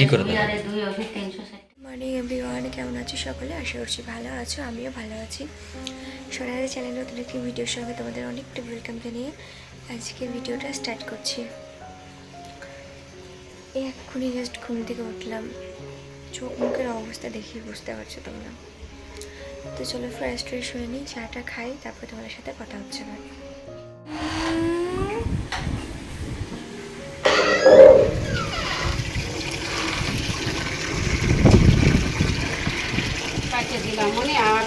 কি করে morning everyone কেমন আছো সকলে? আশা করছি ভালো আছো আমিও ভালো আছি। সোনালি চ্যানেলে নতুন একটি ভিডিওর সঙ্গে তোমাদের অনেকটা ওয়েলকাম জানিয়ে আজকে ভিডিওটা স্টার্ট করছি। এই এক্ষুনি জাস্ট ঘুম থেকে উঠলাম। চোখ মুখের অবস্থা দেখেই বুঝতে পারছ তোমরা। তো চলো ফ্রেশ ট্রেশ হয়ে নিই চাটা খাই তারপর তোমাদের সাথে কথা হচ্ছে না দিলাম মনে আর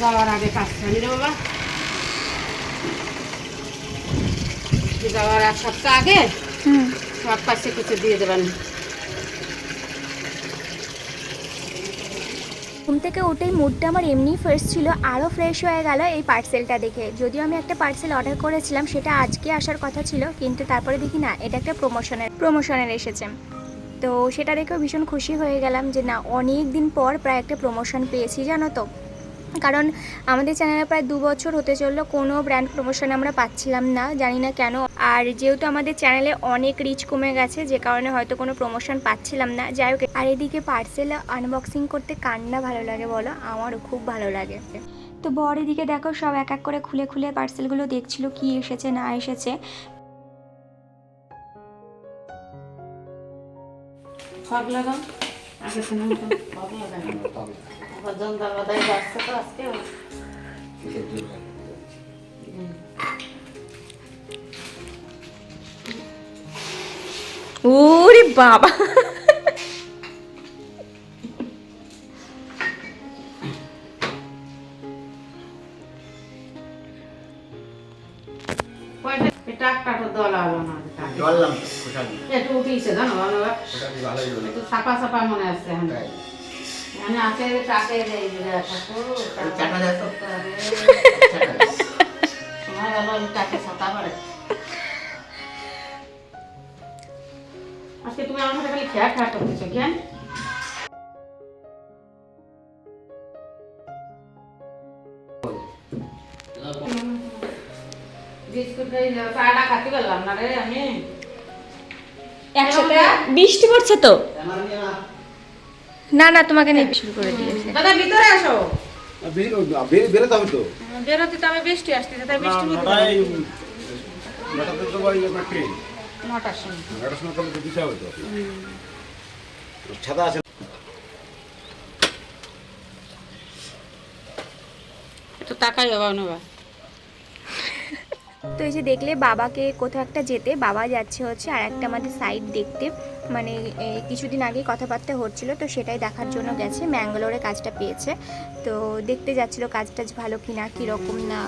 যাওয়ার আগে কাজটা বাবা। যাওয়ার এক সপ্তাহ আগে সব পাশে কিছু দিয়ে দেবেন। ঘুম থেকে উঠেই মুডটা আমার এমনি ফ্রেশ ছিল আরও ফ্রেশ হয়ে গেল এই পার্সেলটা দেখে। যদিও আমি একটা পার্সেল অর্ডার করেছিলাম সেটা আজকে আসার কথা ছিল কিন্তু তারপরে দেখি না এটা একটা প্রমোশনের প্রমোশনের এসেছে। তো সেটা দেখেও ভীষণ খুশি হয়ে গেলাম যে না, অনেক দিন পর প্রায় একটা প্রমোশন পেয়েছি, জানো তো? কারণ আমাদের চ্যানেলে প্রায় দু বছর হতে চলল, কোনো ব্র্যান্ড প্রমোশন আমরা পাচ্ছিলাম না, জানি না কেন। আর যেহেতু আমাদের চ্যানেলে অনেক রিচ কমে গেছে, যে কারণে হয়তো কোনো প্রমোশন পাচ্ছিলাম না। যাই হোক, আর এদিকে পার্সেল আনবক্সিং করতে কান্না ভালো লাগে বলো? আমারও খুব ভালো লাগে। তো বর এদিকে দেখো সব এক এক করে খুলে খুলে পার্সেলগুলো দেখছিল, কি এসেছে, না এসেছে। ফগ লাগাও আগে শুনুন তো। ফগ লাগাও আবার বাদাই যাচ্ছে তো আজকে ওরে বাবা। কয়টা এটা একটা তো দলা হলো না দিয়ে একটু উঠিয়েছে জানো? হলো। একটু ছাপা ছাপা মনে আছে তাই। মানে আছে টাকে দেয় যে ঠাকুর। সময় গেল টাকে আজকে তুমি আমার সাথে খালি খেয়া খেয়া করতেছো জ্ঞান চাটা খাতে পারলাম না রে আমি। একসাথে বৃষ্টি পড়ছে তো। না। না তোমাকে নিয়ে শুরু করে দিয়েছে। দাদা ভিতরে আসো। বের- বের- বেরোতে হবে তো? বেরোতে তো আমি বৃষ্টি আসতে তাই বৃষ্টি নটাতে তো ওই আপনার ট্রেন। নটার সময়। নটার সময় তাহলে তো দিতে হবে তো। ছাতা আছে। তো তাকাই বাবা নেবা। তো এই যে দেখলে বাবাকে কোথাও একটা যেতে বাবা যাচ্ছে হচ্ছে আর একটা আমাদের সাইড দেখতে। মানে কিছুদিন আগে কথাবার্তা হচ্ছিল, তো সেটাই দেখার জন্য গেছে। ম্যাঙ্গালোরে কাজটা পেয়েছে। তো দেখতে যাচ্ছিল কাজটা ভালো কিনা, কীরকম না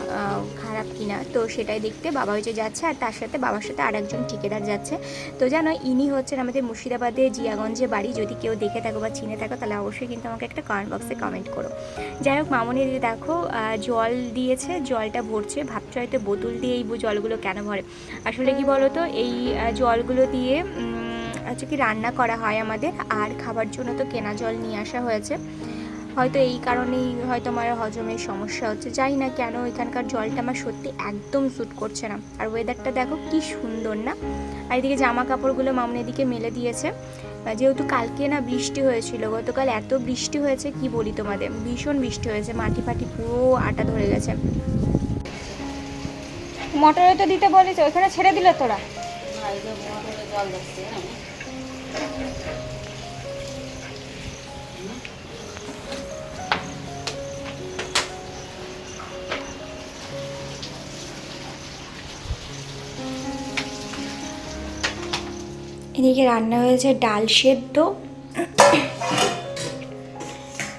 খারাপ কিনা। তো সেটাই দেখতে বাবা যে যাচ্ছে আর তার সাথে বাবার সাথে আর একজন ঠিকাদার যাচ্ছে। তো জানো, ইনি হচ্ছেন আমাদের মুর্শিদাবাদে জিয়াগঞ্জে বাড়ি। যদি কেউ দেখে থাকো বা চিনে থাকো, তাহলে অবশ্যই কিন্তু আমাকে একটা কমেন্ট বক্সে কমেন্ট করো। যাই হোক, মামনি দিদি দেখো জল দিয়েছে, জলটা ভরছে। ভাবছ হয়তো বোতল দিয়ে এই জলগুলো কেন ভরে? আসলে কি বলো তো এই জলগুলো দিয়ে হচ্ছে কি রান্না করা হয় আমাদের আর খাবার জন্য তো কেনা জল নিয়ে আসা হয়েছে। হয়তো এই কারণেই হয়তো আমার হজমের সমস্যা হচ্ছে। জানি না কেন এখানকার জলটা আমার সত্যি একদম স্যুট করছে না। আর ওয়েদারটা দেখো কি সুন্দর না? আর এদিকে জামা কাপড়গুলো মামনের দিকে মেলে দিয়েছে। যেহেতু কালকে না বৃষ্টি হয়েছিল গতকাল এত বৃষ্টি হয়েছে কি বলি তোমাদের? ভীষণ বৃষ্টি হয়েছে মাটি ফাটি পুরো আটা ধরে গেছে। মোটরে তো দিতে বলেছে ওইখানে ছেড়ে দিল তোরা? জল এদিকে রান্না হয়েছে ডাল সেদ্ধ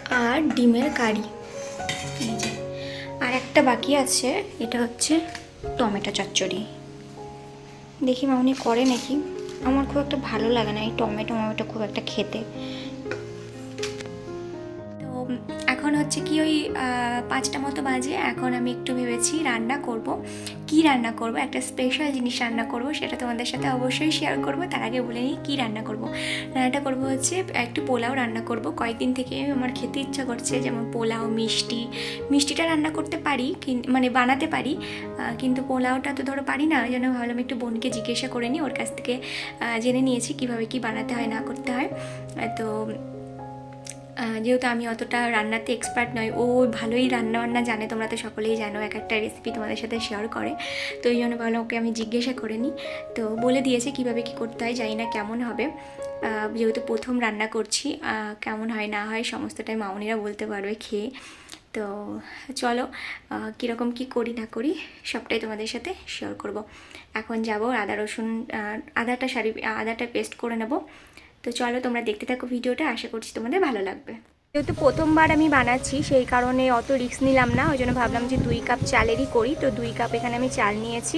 আর ডিমের কারি। আর একটা বাকি আছে, এটা হচ্ছে টমেটো চচ্চড়ি। দেখি মামনি করে নাকি। আমার খুব একটা ভালো লাগে না এই টমেটো মমেটো খুব একটা খেতে। হচ্ছে কি ওই পাঁচটা মতো বাজে। এখন আমি একটু ভেবেছি রান্না করব। কি রান্না করব? একটা স্পেশাল জিনিস রান্না করব, সেটা তোমাদের সাথে অবশ্যই শেয়ার করব। তার আগে বলে নিই কী রান্না করব। রান্নাটা করব হচ্ছে একটু পোলাও রান্না করব। কয়েকদিন থেকে আমার খেতে ইচ্ছা করছে যেমন পোলাও, মিষ্টি। মিষ্টিটা রান্না করতে পারি মানে বানাতে পারি কিন্তু পোলাওটা তো ধরো পারি না। ওই জন্য ভাবলাম একটু বোনকে জিজ্ঞাসা করে নিই। ওর কাছ থেকে জেনে নিয়েছি কীভাবে কি বানাতে হয়, না করতে হয়। তো যেহেতু আমি অতটা রান্নাতে এক্সপার্ট নয় ও ভালোই রান্না বান্না জানে, তোমরা তো সকলেই জানো, এক একটা রেসিপি তোমাদের সাথে শেয়ার করে। তো এই জন্য ভালো ওকে আমি জিজ্ঞাসা করে নিই। তো বলে দিয়েছে কীভাবে কি করতে হয়, জানি না কেমন হবে। যেহেতু প্রথম রান্না করছি কেমন হয় না হয় সমস্তটাই মামনিরা বলতে পারবে খেয়ে। তো চলো কীরকম কি করি না করি, সবটাই তোমাদের সাথে শেয়ার করব। এখন যাব আদা রসুন আদাটা সারি, আদাটা পেস্ট করে নেব। তো চলো তোমরা দেখতে থাকো ভিডিওটা আশা করছি তোমাদের ভালো লাগবে। যেহেতু প্রথমবার আমি বানাচ্ছি, সেই কারণে অত রিস্ক নিলাম না। ওই জন্য ভাবলাম যে দুই কাপ চালেরই করি। তো দুই কাপ এখানে আমি চাল নিয়েছি।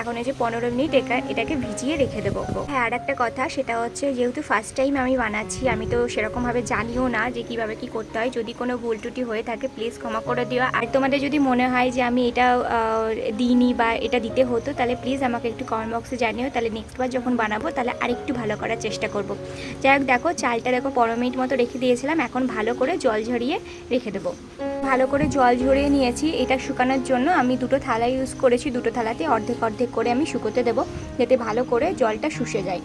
এখন এই যে পনেরো মিনিট এটাকে ভিজিয়ে রেখে দেবো। হ্যাঁ আর একটা কথা, সেটা হচ্ছে যেহেতু ফার্স্ট টাইম আমি বানাচ্ছি, আমি তো সেরকমভাবে জানিও না যে কীভাবে কি করতে হয়। যদি কোনো ভুল টুটি হয়ে থাকে প্লিজ ক্ষমা করে দিও। আর তোমাদের যদি মনে হয় যে আমি এটা দিইনি বা এটা দিতে হতো, তাহলে প্লিজ আমাকে একটু কমেন্ট বক্সে জানিও। তাহলে নেক্সট বার যখন বানাবো, তাহলে আরেকটু ভালো করার চেষ্টা করব। যাই হোক, দেখো, চালটা দেখো, পনেরো মিনিট মতো রেখে দিয়েছিলাম। এখন ভালো করে জল ঝরিয়ে রেখে দেবো। ভালো করে জল ঝরিয়ে নিয়েছি, এটা শুকানোর জন্য আমি দুটো থালা ইউজ করেছি, দুটো থালাতে অর্ধেক অর্ধেক করে আমি শুকোতে দেবো, যাতে ভালো করে জলটা শুষে যায়।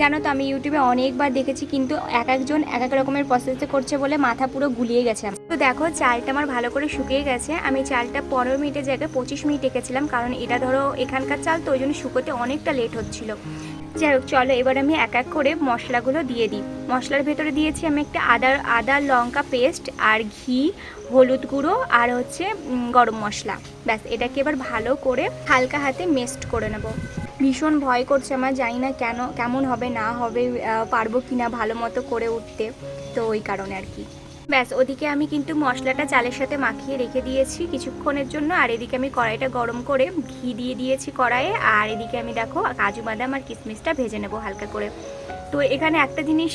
জানো তো, আমি ইউটিউবে অনেকবার দেখেছি কিন্তু এক একজন এক এক রকমের প্রসেসে করছে বলে মাথা পুরো গুলিয়ে গেছে তো দেখো, চালটা আমার ভালো করে শুকিয়ে গেছে। আমি চালটা পনেরো মিনিটের জায়গায় পঁচিশ মিনিট রেখেছিলাম কারণ এটা ধরো এখানকার চাল, তো ওই জন্য শুকোতে অনেকটা লেট হচ্ছিল। যাই হোক, চলো, এবার আমি এক এক করে মশলাগুলো দিয়ে দিই। মশলার ভেতরে দিয়েছি আমি একটা আদা আদা লঙ্কা পেস্ট আর ঘি, হলুদ গুঁড়ো আর হচ্ছে গরম মশলা। ব্যাস, এটাকে এবার ভালো করে হালকা হাতে মেস্ট করে নেব। ভীষণ ভয় করছে আমার, জানি না কেন, কেমন হবে, না হবে পারব কি না ভালো মতো করে উঠতে। তো ওই কারণে আর কি। ব্যাস, ওদিকে আমি কিন্তু মশলাটা চালের সাথে মাখিয়ে রেখে দিয়েছি কিছুক্ষণের জন্য। আর এদিকে আমি কড়াইটা গরম করে ঘি দিয়ে দিয়েছি কড়াইয়ে। আর এদিকে আমি দেখো কাজু বাদাম আর কিশমিশটা ভেজে নেব হালকা করে। তো এখানে একটা জিনিস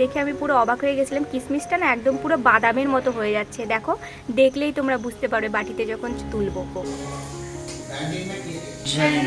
দেখে আমি পুরো অবাক হয়ে গেছিলাম। কিশমিশটা না একদম পুরো বাদামের মতো হয়ে যাচ্ছে। দেখো, দেখলেই তোমরা বুঝতে পারবে বাটিতে যখন তুলবো। জানি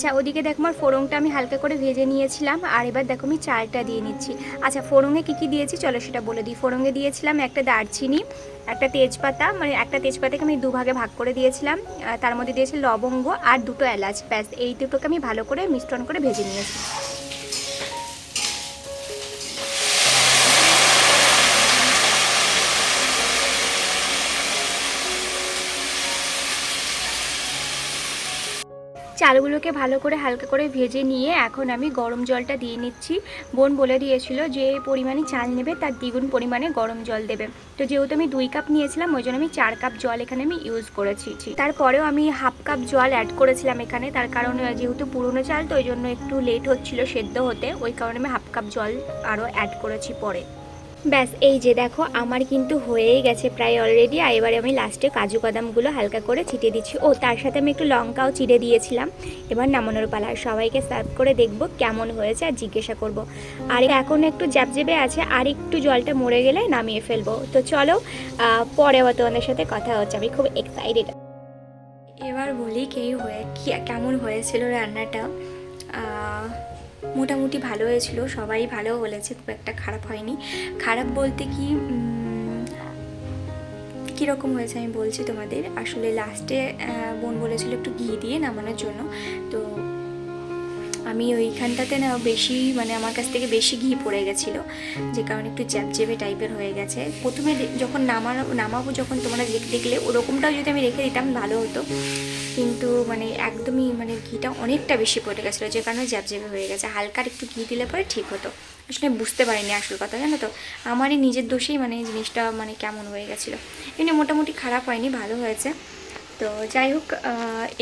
আচ্ছা ওদিকে দেখো আমার ফোড়ংটা আমি হালকা করে ভেজে নিয়েছিলাম, আর এবার দেখো আমি চালটা দিয়ে নিচ্ছি। আচ্ছা ফোড়নে কী কী দিয়েছি? চলো সেটা বলে দিই। ফোড়ঙে দিয়েছিলাম একটা দারচিনি, একটা তেজপাতা মানে একটা তেজপাতাকে আমি দুভাগে ভাগ করে দিয়েছিলাম। তার মধ্যে দিয়েছি লবঙ্গ আর দুটো এলাচ, ব্যাস। এই দুটোকে আমি ভালো করে মিশ্রণ করে ভেজে নিয়েছি। চালগুলোকে ভালো করে হালকা করে ভেজে নিয়ে এখন আমি গরম জলটা দিয়ে নিচ্ছি। বোন বলে দিয়েছিল যে, পরিমাণে চাল নেবে, তার দ্বিগুণ পরিমাণে গরম জল দেবে। তো যেহেতু আমি দুই কাপ নিয়েছিলাম, ওই জন্য আমি চার কাপ জল এখানে আমি ইউজ করেছি। তারপরেও আমি হাফ কাপ জল অ্যাড করেছিলাম এখানে, তার কারণ যেহেতু পুরনো চাল, তো ওই জন্য একটু লেট হচ্ছিল সেদ্ধ হতে। ওই কারণে আমি হাফ কাপ জল আরও অ্যাড করেছি পরে। ব্যাস, এই যে দেখো, আমার কিন্তু হয়েই গেছে প্রায় অলরেডি আর এবারে আমি লাস্টে কাজু বাদামগুলো হালকা করে ছিটিয়ে দিচ্ছি। ও, তার সাথে আমি একটু লঙ্কাও চিড়ে দিয়েছিলাম। এবার নামানোর পালা সবাইকে সার্ভ করে দেখব কেমন হয়েছে, আর জিজ্ঞাসা করব। আর এখন একটু জ্যাবজ্যাবে আছে, আর একটু জলটা মরে গেলে নামিয়ে ফেলব। তো চলো পরে আবার তোমাদের সাথে কথা হচ্ছে, আমি খুব এক্সাইটেড এবার বলি কে হয়ে কেমন হয়েছিল রান্নাটা? মোটামুটি ভালো হয়েছিল, সবাই ভালো বলেছে, খুব একটা খারাপ হয়নি। খারাপ বলতে কি কীরকম হয়েছে আমি বলছি তোমাদের। আসলে লাস্টে বোন বলেছিল একটু ঘি দিয়ে নামানোর জন্য। তো আমি ওইখানটাতে না বেশি মানে আমার কাছ থেকে বেশি ঘি পড়ে গেছিল। যে কারণে একটু জ্যাবজ্যাবে টাইপের হয়ে গেছে। প্রথমে যখন নামানো নামাবো যখন তোমরা দেখ- দেখলে, ওরকমটাও যদি আমি রেখে দিতাম, ভালো হতো। কিন্তু মানে একদমই মানে ঘিটা অনেকটা বেশি পড়ে গেছিল, যে কারণে জ্যাবজ্যাবে হয়ে গেছে। হালকার একটু ঘি দিলে পরে ঠিক হতো। আসলে বুঝতে পারিনি আসল কথা, জানো তো? আমারই নিজের দোষেই মানে জিনিসটা মানে কেমন হয়ে গেছিল। এমনি মোটামুটি খারাপ হয়নি, ভালো হয়েছে। তো যাই হোক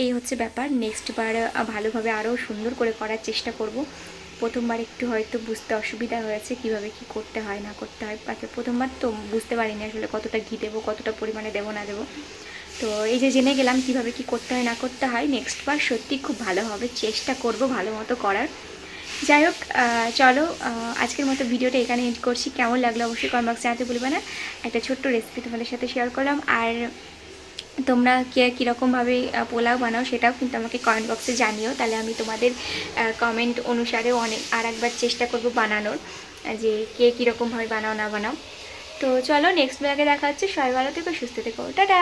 এই হচ্ছে ব্যাপার। নেক্সট বার ভালোভাবে আরও সুন্দর করে করার চেষ্টা করব। প্রথমবার একটু হয়তো বুঝতে অসুবিধা হয়েছে কীভাবে কি করতে হয়, না করতে হয়। আচ্ছা প্রথমবার তো বুঝতে পারিনি আসলে কতটা ঘি দেবো, কতটা পরিমাণে দেবো, না দেবো। তো এই যে জেনে গেলাম কীভাবে কি করতে হয়, না করতে হয় নেক্সট বার সত্যি খুব ভালো হবে। চেষ্টা করব ভালো মতো করার। যাই হোক চলো আজকের মতো ভিডিওটা এখানে এড করছি। কেমন লাগল অবশ্যই কমেন্ট বক্সে জানাতে না। একটা ছোট্ট রেসিপি তোমাদের সাথে শেয়ার করলাম। আর তোমরা কে কীরকমভাবে পোলাও বানাও সেটাও কিন্তু আমাকে কমেন্ট বক্সে জানিও। তাহলে আমি তোমাদের কমেন্ট অনুসারে অনেক আর একবার চেষ্টা করব বানানোর যে কে কীরকমভাবে বানাও না বানাও। তো চলো নেক্সট ব্যাগে দেখা হচ্ছে। সবাই ভালো থেকো, সুস্থ থেকো। টাটা!